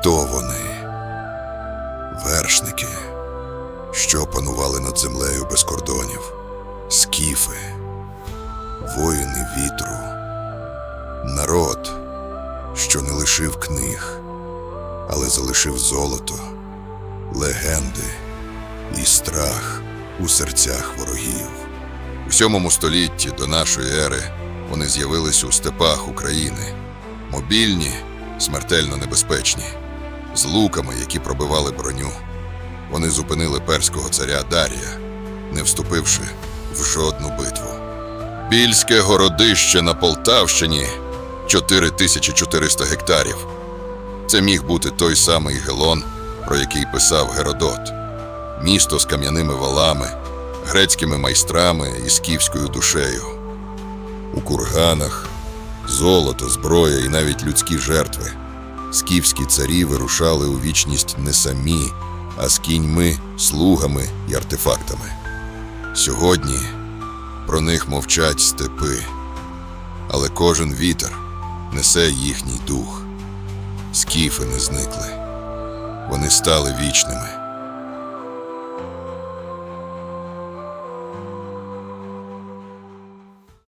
Хто вони? Вершники, що панували над землею без кордонів, скіфи, воїни вітру, народ, що не лишив книг, але залишив золото, легенди і страх у серцях ворогів. У сьомому столітті до нашої ери вони з'явились у степах України, мобільні, смертельно небезпечні, з луками, які пробивали броню. Вони зупинили перського царя Дарія, не вступивши в жодну битву. Більське городище на Полтавщині 4400 гектарів. Це міг бути той самий Гелон, про який писав Геродот. Місто з кам'яними валами, грецькими майстрами і скіфською душею. У курганах золото, зброя і навіть людські жертви. Скіфські царі вирушали у вічність не самі, а з кіньми, слугами і артефактами. Сьогодні про них мовчать степи, але кожен вітер несе їхній дух. Скіфи не зникли. Вони стали вічними.